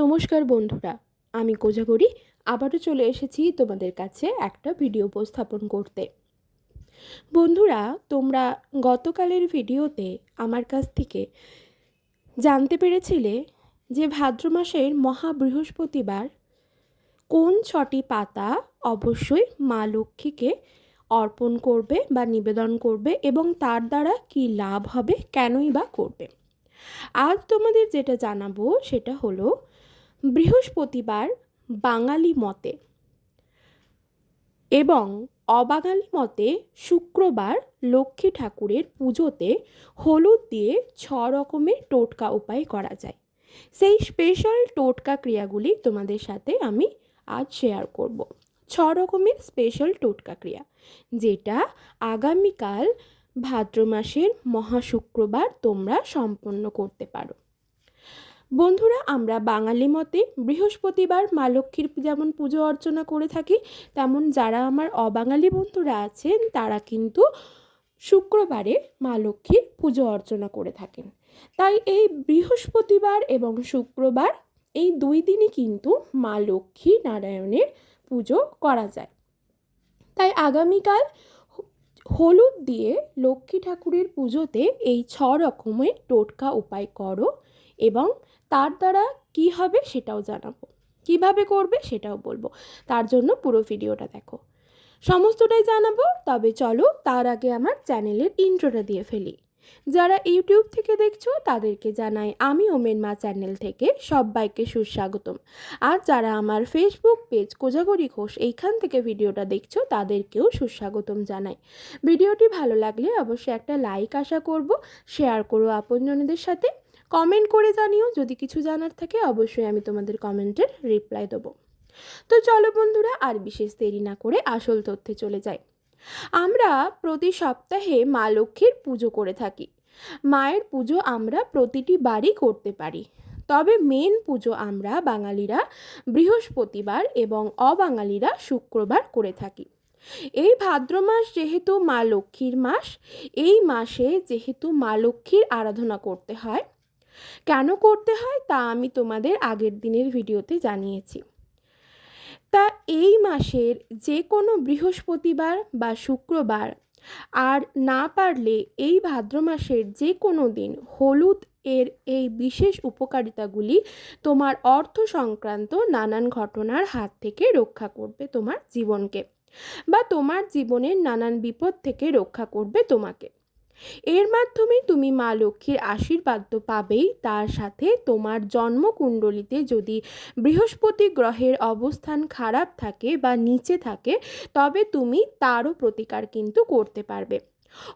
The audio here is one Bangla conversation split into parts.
নমস্কার বন্ধুরা, আমি কোজাগরি, আবারও চলে এসেছি তোমাদের কাছে একটা ভিডিও উপস্থাপন করতে। বন্ধুরা, তোমরা গতকালের ভিডিওতে আমার কাছ থেকে জানতে পেরেছিলে যে ভাদ্র মাসের মহা বৃহস্পতিবার কোন ছটি পাতা অবশ্যই মা লক্ষ্মীকে অর্পণ করবে বা নিবেদন করবে এবং তার দ্বারা কি লাভ হবে, কেনই বা করবে? আজ তোমাদের যেটা জানাব সেটা হলো বৃহস্পতিবার বাঙালি মতে এবং অবাঙালি মতে শুক্রবার লক্ষ্মী ঠাকুরের পুজোতে হলুদ দিয়ে ছ রকমের টোটকা উপায় করা যায়। সেই স্পেশাল টোটকা ক্রিয়াগুলি তোমাদের সাথে আমি আজ শেয়ার করব। ছ রকমের স্পেশাল টোটকা ক্রিয়া, যেটা আগামীকাল ভাদ্র মাসের মহাশুক্রবার তোমরা সম্পন্ন করতে পারো। বন্ধুরা, আমরা বাঙালি মতে বৃহস্পতিবার মা লক্ষ্মীর যেমন পুজো অর্চনা করে থাকি, তেমন যারা আমার অবাঙালি বন্ধুরা আছেন, তারা কিন্তু শুক্রবারে মা লক্ষ্মীর পুজো অর্চনা করে থাকেন। তাই এই বৃহস্পতিবার এবং শুক্রবার এই দুই দিনই কিন্তু মা লক্ষ্মী নারায়ণের পুজো করা যায়। তাই আগামীকাল হলুদ দিয়ে লক্ষ্মী ঠাকুরের পুজোতে এই ছ রকমের টোটকা উপায় করো এবং তার দ্বারা কি হবে সেটাও জানাব। কীভাবে করবে সেটাও বলব। তার জন্য পুরো ভিডিওটা দেখো। সমস্তটাই জানাব, তবে চলো তার আগে আমার চ্যানেলের ইন্ট্রোটা দিয়ে ফেলি। যারা ইউটিউব থেকে দেখছ, তাদেরকে জানাই আমি ওমেন মা চ্যানেল থেকে সবাইকে সুস্বাগতম। আর যারা আমার ফেসবুক পেজ কোজাগরি ঘোষ এইখান থেকে ভিডিওটা দেখছ, তাদেরকেও সুস্বাগতম জানাই। ভিডিওটি ভালো লাগলে অবশ্যই একটা লাইক আশা করব শেয়ার করো আপনজনদের সাথে কমেন্ট করে জানিও। যদি কিছু জানার থাকে, অবশ্যই আমি তোমাদের কমেন্টের রিপ্লাই দেবো। তো চলো বন্ধুরা, আর বিশেষ দেরি না করে আসল তথ্যে চলে যাই। আমরা প্রতি সপ্তাহে মা লক্ষ্মীর পুজো করে থাকি। মায়ের পুজো আমরা প্রতিটি বাড়ি করতে পারি। তবে মেন পুজো আমরা বাঙালিরা বৃহস্পতিবার এবং অবাঙালিরা শুক্রবার করে থাকি। এই ভাদ্র মাস যেহেতু মা লক্ষ্মীর মাস, এই মাসে যেহেতু মা লক্ষ্মীর আরাধনা করতে হয় কেন করতে হয় তা আমি তোমাদের আগের দিনের ভিডিওতে জানিয়েছি। তা এই মাসের যে কোনো বৃহস্পতিবার বা শুক্রবার আর না পারলে এই ভাদ্র মাসের যে কোনো দিন হলুদ এর এই বিশেষ উপকারিতাগুলি তোমার অর্থ সংক্রান্ত নানান ঘটনার হাত থেকে রক্ষা করবে তোমার জীবনকে বা তোমার জীবনের নানান বিপদ থেকে রক্ষা করবে তোমাকে। এর মাধ্যমে তুমি মা লক্ষ্মীর আশীর্বাদ তো পাবেই। তার সাথে তোমার জন্মকুণ্ডলিতে যদি বৃহস্পতি গ্রহের অবস্থান খারাপ থাকে বা নিচে থাকে, তবে তুমি তারও প্রতিকার কিন্তু করতে পারবে।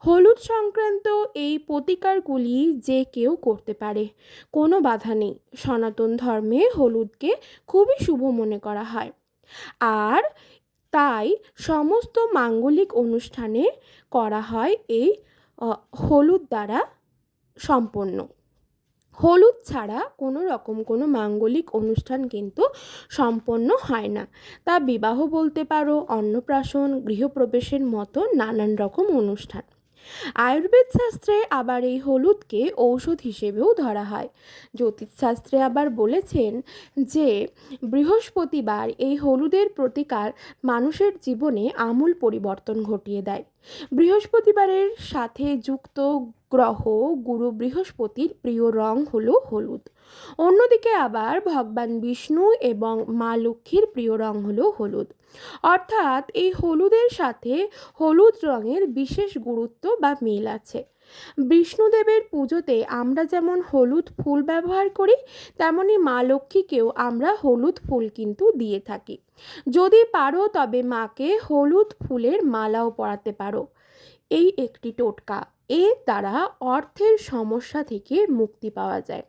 হলুদ সংক্রান্ত এই প্রতিকারগুলি যে কেউ করতে পারে, কোনো বাধা নেই। সনাতন ধর্মে হলুদকে খুবই শুভ মনে করা হয়। আর তাই সমস্ত মাঙ্গলিক অনুষ্ঠানে করা হয় এই হলুদ দ্বারা সম্পন্ন। হলুদ ছাড়া কোনো রকম কোনো মাঙ্গলিক অনুষ্ঠান কিন্তু সম্পন্ন হয় না। তা বিবাহ বলতে পারো, অন্নপ্রাশন, গৃহপ্রবেশের মতো নানান রকম অনুষ্ঠান। আয়ুর্বেদ শাস্ত্রে আবার এই হলুদকে ঔষধ হিসেবেও ধরা হয়। জ্যোতিষশাস্ত্রে আবার বলেছেন যে, বৃহস্পতিবার এই হলুদের প্রতিকার মানুষের জীবনে আমূল পরিবর্তন ঘটিয়ে দেয়। বৃহস্পতিবারের সাথে যুক্ত গ্রহ গুরু বৃহস্পতির প্রিয় রং হলো হলুদ। অন্যদিকে আবার ভগবান বিষ্ণু এবং মা লক্ষ্মীর প্রিয় রং হলো হলুদ। অর্থাৎ এই হলুদের সাথে হলুদ রঙের বিশেষ গুরুত্ব বা মিল আছে। বিষ্ণুদেবের পুজোতে আমরা যেমন হলুদ ফুল ব্যবহার করি, তেমনি মা লক্ষ্মীকেও আমরা হলুদ ফুল কিন্তু দিয়ে থাকি। যদি পারো তবে মাকে হলুদ ফুলের মালাও পরাতে পারো। এই একটি টোটকা। এর দ্বারা অর্থের সমস্যা থেকে মুক্তি পাওয়া যায়।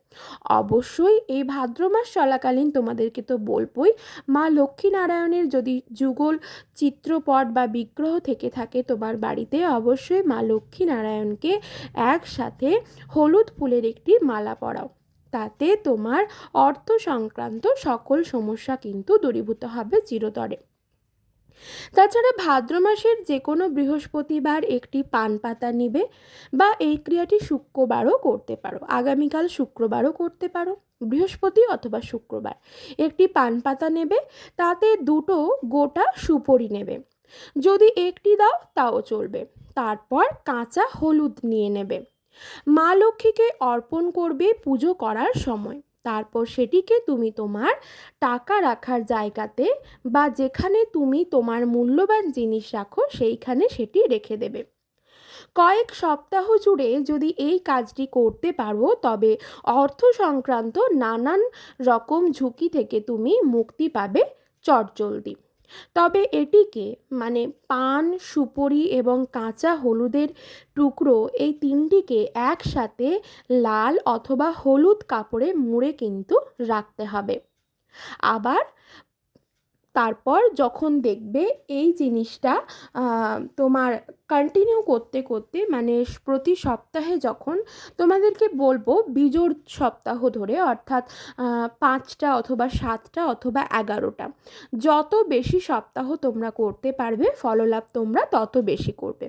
অবশ্যই এই ভাদ্র মাস চলাকালীন তোমাদেরকে তো বলবই, মা লক্ষ্মীনারায়ণের যদি যুগল চিত্রপট বা বিগ্রহ থেকে থাকে তোমার বাড়িতে, অবশ্যই মা লক্ষ্মীনারায়ণকে একসাথে হলুদ ফুলের একটি মালা পরাও। তাতে তোমার অর্থ সংক্রান্ত সকল সমস্যা কিন্তু দূরীভূত হবে চিরতরে। তাছাড়া ভাদ্র মাসের যে কোনো বৃহস্পতিবার একটি পান পাতা নিবে বা এই ক্রিয়াটি শুক্রবারও করতে পারো। আগামীকাল শুক্রবারও করতে পারো, বৃহস্পতি অথবা শুক্রবার। একটি পান পাতা নেবে, তাতে দুটো গোটা সুপরি নেবে। যদি একটি দাও, তাও চলবে। তারপর কাঁচা হলুদ নিয়ে নেবে। মা লক্ষ্মীকে অর্পণ করবে পুজো করার সময়। তারপর সেটিকে তুমি তোমার টাকা রাখার জায়গাতে বা যেখানে তুমি তোমার মূল্যবান জিনিস রাখো, সেইখানে সেটি রেখে দেবে। কয়েক সপ্তাহ জুড়ে যদি এই কাজটি করতে পারো, তবে অর্থ সংক্রান্ত নানান রকম ঝুঁকি থেকে তুমি মুক্তি পাবে চটজলদি। তবে এটিকে মানে পান, সুপরি এবং কাঁচা হলুদের টুকরো এই তিনটিকে একসাথে লাল অথবা হলুদ কাপড়ে মুড়ে কিন্তু রাখতে হবে। আবার তারপর যখন দেখবে এই জিনিসটা তোমার কন্টিনিউ করতে করতে মানে প্রতি সপ্তাহে যখন তোমাদেরকে বলব বিজোড় সপ্তাহ ধরে অর্থাৎ পাঁচটা অথবা সাতটা অথবা এগারোটা, যত বেশি সপ্তাহ তোমরা করতে পারবে, ফললাভ তোমরা তত বেশি করবে।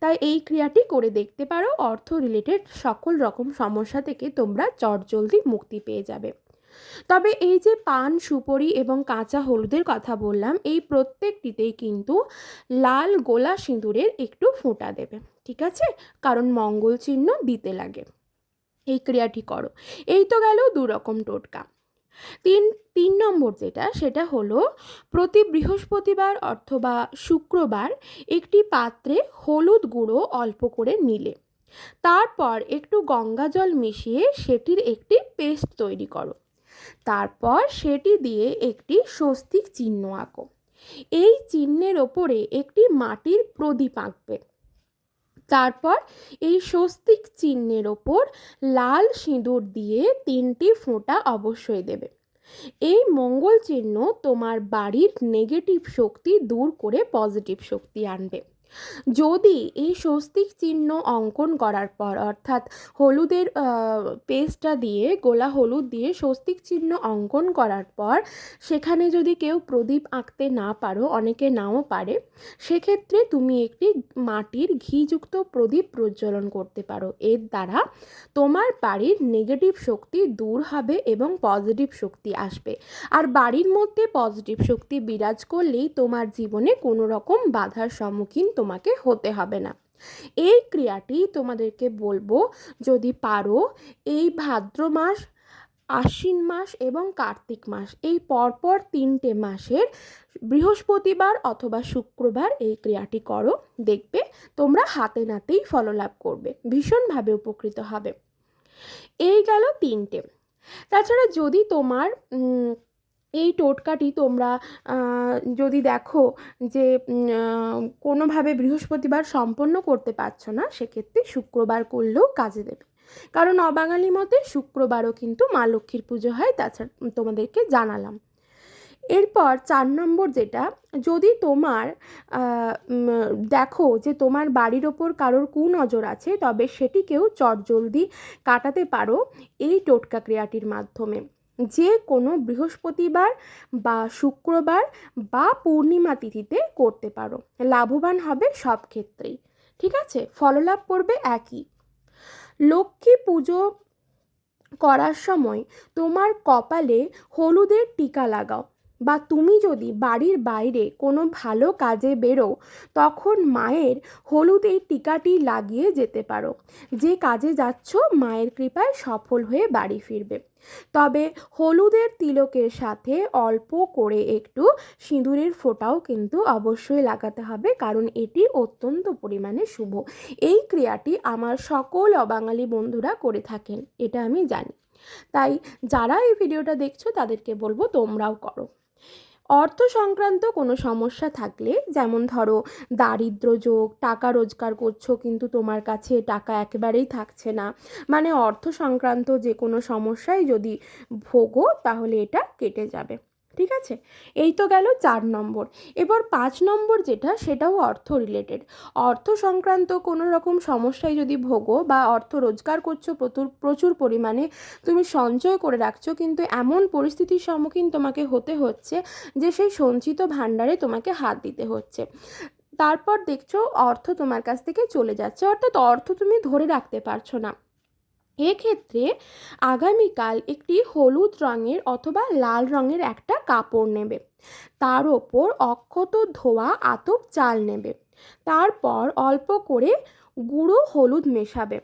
তাই এই ক্রিয়াটি করে দেখতে পারো, অর্থ রিলেটেড সকল রকম সমস্যা থেকে তোমরা চটজলদি মুক্তি পেয়ে যাবে। তবে এই যে পান, সুপরি এবং কাঁচা হলুদের কথা বললাম, এই প্রত্যেকটিতেই কিন্তু লাল গোলা সিঁদুরের একটু ফোঁটা দেবে, ঠিক আছে? কারণ মঙ্গল চিহ্ন দিতে লাগে। এই ক্রিয়াটি করো। এই তো গেল দু রকম টোটকা। তিন তিন নম্বর যেটা, সেটা হলো প্রতি বৃহস্পতিবার অথবা শুক্রবার একটি পাত্রে হলুদ গুঁড়ো অল্প করে নিলে। তারপর একটু গঙ্গা জল মিশিয়ে সেটির একটি পেস্ট তৈরি করো। তারপর সেটি দিয়ে একটি স্বস্তিক চিহ্ন আঁকো। এই চিহ্নের ওপরে একটি মাটির প্রদীপ আঁকবে। তারপর এই স্বস্তিক চিহ্নের ওপর লাল সিঁদুর দিয়ে তিনটি ফোঁটা অবশ্যই দেবে। এই মঙ্গল চিহ্ন তোমার বাড়ির নেগেটিভ শক্তি দূর করে পজিটিভ শক্তি আনবে। যদি এই স্বস্তিক চিহ্ন অঙ্কন করার পর, অর্থাৎ হলুদের পেস্টটা দিয়ে, গোলা হলুদ দিয়ে স্বস্তিক চিহ্ন অঙ্কন করার পর, সেখানে যদি কেউ প্রদীপ আঁকতে না পারো, অনেকে নাও পারে, সেক্ষেত্রে তুমি একটি মাটির ঘিযুক্ত প্রদীপ প্রজ্বলন করতে পারো। এর দ্বারা তোমার বাড়ির নেগেটিভ শক্তি দূর হবে এবং পজিটিভ শক্তি আসবে। আর বাড়ির মধ্যে পজিটিভ শক্তি বিরাজ করলেই তোমার জীবনে কোনো রকম বাধার সম্মুখীন তোমাকে হতে হবে না। এই ক্রিয়াটি তোমাদেরকে বলব, যদি পারো, এই ভাদ্র মাস, আশ্বিন মাস এবং কার্তিক মাস, এই পরপর তিনটে মাসের বৃহস্পতিবার অথবা শুক্রবার এই ক্রিয়াটি করো, দেখবে তোমরা হাতে নাতেই ফললাভ করবে, ভীষণভাবে উপকৃত হবে। এই গেল তিনটে। তাছাড়া যদি তোমার এই টোটকাটি তোমরা যদি দেখো যে কোনোভাবে বৃহস্পতিবার সম্পন্ন করতে পারছ না, সেক্ষেত্রে শুক্রবার করলেও কাজে দেবে। কারণ অবাঙালি মতে শুক্রবারও কিন্তু মা লক্ষ্মীর পুজো হয়, তাছাড়া তোমাদেরকে জানালাম। এরপর চার নম্বর যেটা, যদি তোমার দেখো যে তোমার বাড়ির ওপর কারোর কুনজর আছে, তবে সেটিকেও চটজলদি কাটাতে পারো এই টোটকা ক্রিয়াটির মাধ্যমে। যে কোনো বৃহস্পতিবার বা শুক্রবার বা পূর্ণিমা তিথিতে করতে পারো। লাভবান হবে সব ক্ষেত্রেই। ঠিক আছে? ফললাভ করবে একই। লক্ষ্মী পুজো করার সময় তোমার কপালে হলুদের টিকা লাগাও। বা তুমি যদি বাড়ির বাইরে কোনো ভালো কাজে বেরো, তখন মায়ের হলুদ এই টিকাটি লাগিয়ে যেতে পারো। যে কাজে যাচ্ছ, মায়ের কৃপায় সফল হয়ে বাড়ি ফিরবে। তবে হলুদের তিলকের সাথে অল্প করে একটু সিঁদুরের ফোঁটাও কিন্তু অবশ্যই লাগাতে হবে, কারণ এটি অত্যন্ত পরিমাণে শুভ। এই ক্রিয়াটি আমার সকল অবাঙালি বন্ধুরা করে থাকেন, এটা আমি জানি। তাই যারা এই ভিডিওটা দেখছ, তাদেরকে বলব তোমরাও করো। অর্থ সংক্রান্ত কোনো সমস্যা থাকলে, যেমন ধরো দারিদ্র যোগ, টাকা রোজগার করছ কিন্তু তোমার কাছে টাকা একেবারেই থাকছে না মানে অর্থ সংক্রান্ত যে কোনো সমস্যায় যদি ভোগো তাহলে এটা কেটে যাবে। ঠিক আছে? এই তো গেল চার নম্বর। এবার পাঁচ নম্বর যেটা, সেটাও অর্থ রিলেটেড অর্থ সংক্রান্ত কোনো রকম সমস্যায় যদি ভোগো বা অর্থ রোজগার করছ প্রচুর প্রচুর পরিমাণে, তুমি সঞ্চয় করে রাখছো, কিন্তু এমন পরিস্থিতির সম্মুখীন তোমাকে হতে হচ্ছে যে সেই সঞ্চিত ভাণ্ডারে তোমাকে হাত দিতে হচ্ছে। তারপর দেখছ অর্থ তোমার কাছ থেকে চলে যাচ্ছে, অর্থাৎ অর্থ তুমি ধরে রাখতে পারছ না। এক্ষেত্রে আগামীকাল একটি হলুদ রঙের অথবা লাল রঙের একটা কাপড় নেবে। তার ওপর অক্ষত ধোয়া আতপ চাল নেবে। তারপর অল্প করে গুঁড়ো হলুদ মেশাবে।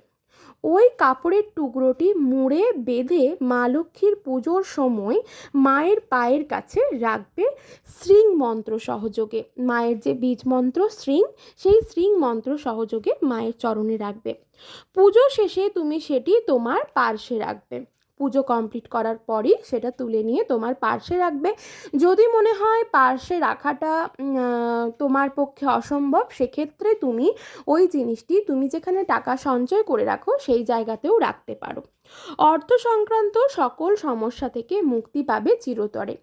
ওই কাপড়ের টুকরোটি মুড়ে বেঁধে মা লক্ষ্মীর পুজোর সময় মায়ের পায়ের কাছে রাখবে শ্রীং মন্ত্র সহযোগে। মায়ের যে বীজ মন্ত্র শ্রীং, সেই শ্রীং মন্ত্র সহযোগে মায়ের চরণে রাখবে। পুজো শেষে তুমি সেটি তোমার পার্শ্বে রাখবে। পুজো কমপ্লিট করার পরই সেটা তুলে নিয়ে তোমার পার্শ্বে রাখবে। যদি মনে হয় পার্শ্বে রাখাটা তোমার পক্ষে অসম্ভব, সেক্ষেত্রে তুমি ওই জিনিসটি তুমি যেখানে টাকা সঞ্চয় করে রাখো সেই জায়গাতেও রাখতে পারো। অর্থ সংক্রান্ত সকল সমস্যা থেকে মুক্তি পাবে চিরতরে।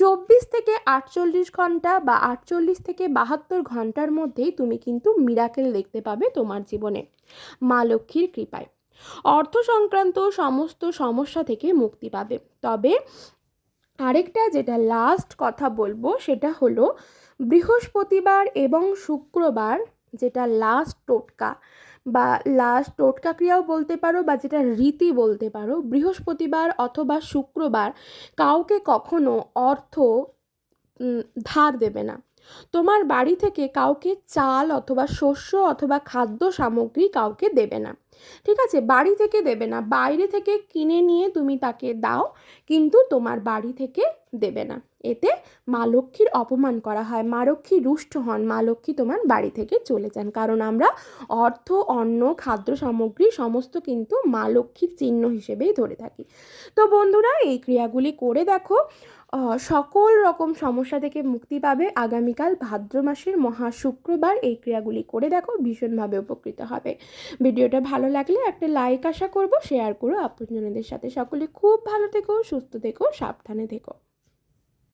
চব্বিশ থেকে আটচল্লিশ ঘণ্টা বা আটচল্লিশ থেকে বাহাত্তর ঘণ্টার মধ্যেই তুমি কিন্তু মিরাকেল দেখতে পাবে তোমার জীবনে। মা লক্ষ্মীর কৃপায়। অর্থ সংক্রান্ত সমস্ত সমস্যা থেকে মুক্তি পাবে। তবে আরেকটা যেটা লাস্ট কথা বলব, সেটা হলো বৃহস্পতিবার এবং শুক্রবার যেটা লাস্ট টোটকা বা লাস্ট টোটকা ক্রিয়াও বলতে পারো বা যেটা রীতি বলতে পারো, বৃহস্পতিবার অথবা শুক্রবার কাউকে কখনো অর্থ ধার দেবে না। তোমার বাড়ি থেকে কাউকে চাল অথবা শস্য অথবা খাদ্য সামগ্রী কাউকে দেবে না। ঠিক আছে? বাড়ি থেকে দেবে না। বাইরে থেকে কিনে নিয়ে তুমি তাকে দাও, কিন্তু তোমার বাড়ি থেকে দেবে না। এতে মা লক্ষ্মীর অপমান করা হয়। মা লক্ষ্মী রুষ্ট হন। মা লক্ষ্মী তোমার বাড়ি থেকে চলে যান। কারণ আমরা অর্থ, অন্ন, খাদ্য সামগ্রী সমস্ত কিন্তু মা লক্ষ্মীর চিহ্ন হিসেবেই ধরে থাকি। তো বন্ধুরা, এই ক্রিয়াগুলি করে দেখো। সকল রকম সমস্যা থেকে মুক্তি পাবে আগামীকাল ভাদ্র মাসের মহা শুক্রবার। এই ক্রিয়াগুলি করে দেখো, ভীষণভাবে উপকৃত হবে। ভিডিওটা ভালো লাগলে একটা লাইক আশা করব, শেয়ার করো। আপনজনদের সাথে সকলে খুব ভালো থেকো, সুস্থ থেকো, সাবধানে থেকো।